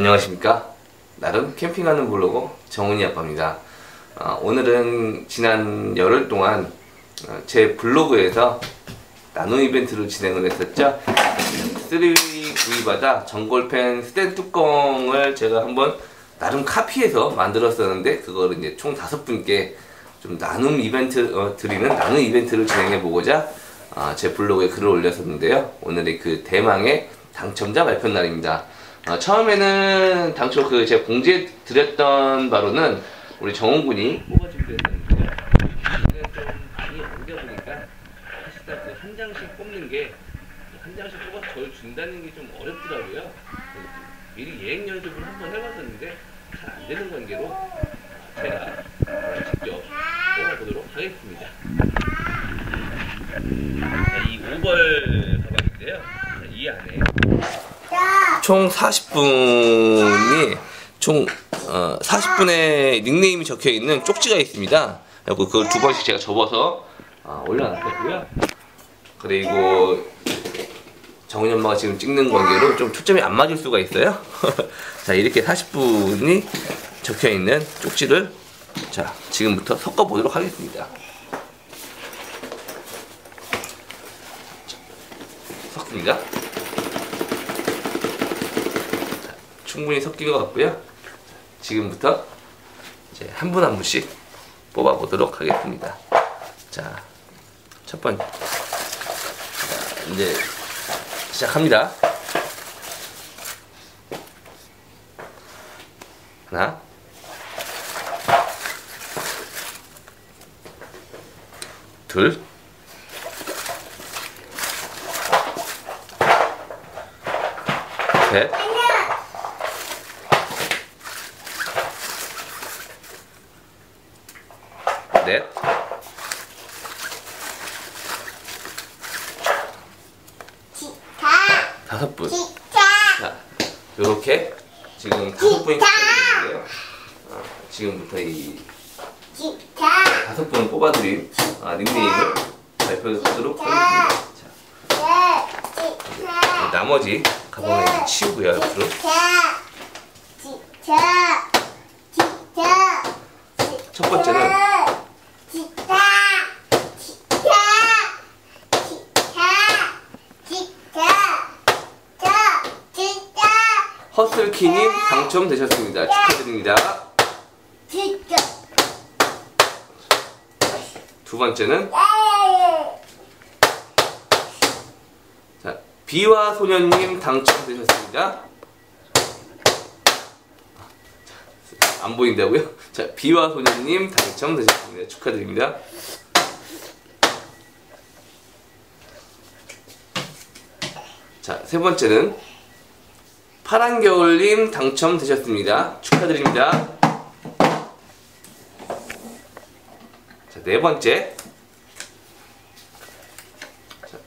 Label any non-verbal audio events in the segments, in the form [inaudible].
안녕하십니까? 나름 캠핑하는 블로그 정훈이 아빠입니다. 어, 오늘은 지난 열흘 동안 어, 제 블로그에서 나눔 이벤트를 진행을 했었죠. 3위 구입받아 전골팬 스텐 뚜껑을 제가 한번 나름 카피해서 만들었었는데 그거를 이제 총 다섯 분께 좀 나눔 이벤트 어, 드리는 나눔 이벤트를 진행해 보고자 어, 제 블로그에 글을 올렸었는데요. 오늘이 그 대망의 당첨자 발표 날입니다 어, 처음에는 당초 그 제가 공지해 드렸던 바로는 우리 정원 군이 했었는데요. 이번에 좀 많이 옮겨보니까 사실상 그한 장씩 뽑는 게 한 장씩 뽑아서 저를 준다는 게 좀 어렵더라고요. 미리 예행 연습을 한번 해봤었는데 잘 안 되는 관계로 제가 직접 뽑아보도록 하겠습니다. 자, 이 오벌 가방인데요. 자, 이 안에 총 40분이 총 어, 40분의 닉네임이 적혀 있는 쪽지가 있습니다. 그리고 그걸 두 번씩 제가 접어서 어, 올려놨고요. 그리고 정은이 엄마가 지금 찍는 관계로 좀 초점이 안 맞을 수가 있어요. [laughs] 자 이렇게 40분이 적혀 있는 쪽지를 자 지금부터 섞어 보도록 하겠습니다. 섞습니다. 충분히 섞인 것 같고요. 지금부터 이제 한 분 한 분씩 뽑아 보도록 하겠습니다. 자, 첫 번째. 자, 이제 시작합니다. 하나. 둘. 셋. 넷, 다섯 분. 자, 요렇게 지금 다섯 분이 추천드리는데요. 어, 지금부터 이 다섯 분을 뽑아드린 아, 닉네임을 발표하도록 하겠습니다. 자, 나머지 가방을 이제 치우고요, 옆으로. 첫 번째는 허슬키님 당첨되셨습니다. 축하드립니다. 두 번째는 자, 비와 소년님 당첨되셨습니다. 안 보인다고요? 자, 비와 소년님 당첨되셨습니다. 축하드립니다. 자, 세 번째는 파란 겨울님 당첨되셨습니다. 축하드립니다. 자, 네 번째. 자.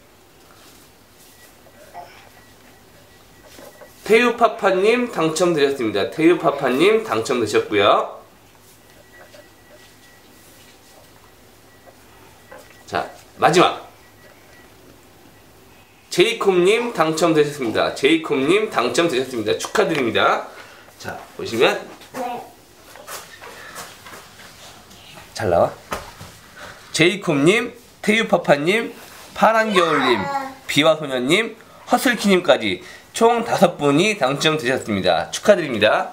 태유파파님 당첨되셨습니다. 태유파파님 당첨되셨고요. 자, 마지막. 제이콥님 당첨되셨습니다. 제이콥님 당첨되셨습니다. 축하드립니다. 자, 보시면 잘 나와. 제이콥님, 태유파파님, 파란겨울님, 비와소년님, 허슬키님까지 총 다섯 분이 당첨되셨습니다. 축하드립니다.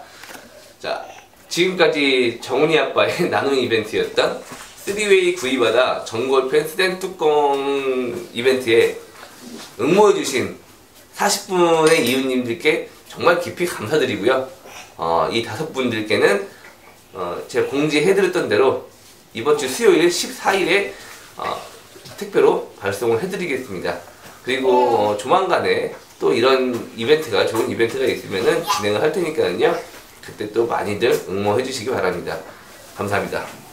자, 지금까지 정훈이 아빠의 [laughs] 나눔 이벤트였던 3웨이 구입하다 전골팬 스탠 뚜껑 이벤트에 응모해주신 40분의 이웃님들께 정말 깊이 감사드리고요. 어, 이 다섯 분들께는 어, 제가 공지해드렸던 대로 이번 주 수요일 14일에 어, 택배로 발송을 해드리겠습니다. 그리고 어, 조만간에 또 이런 이벤트가 좋은 이벤트가 있으면은 진행을 할 테니까요. 그때 또 많이들 응모해 주시기 바랍니다. 감사합니다.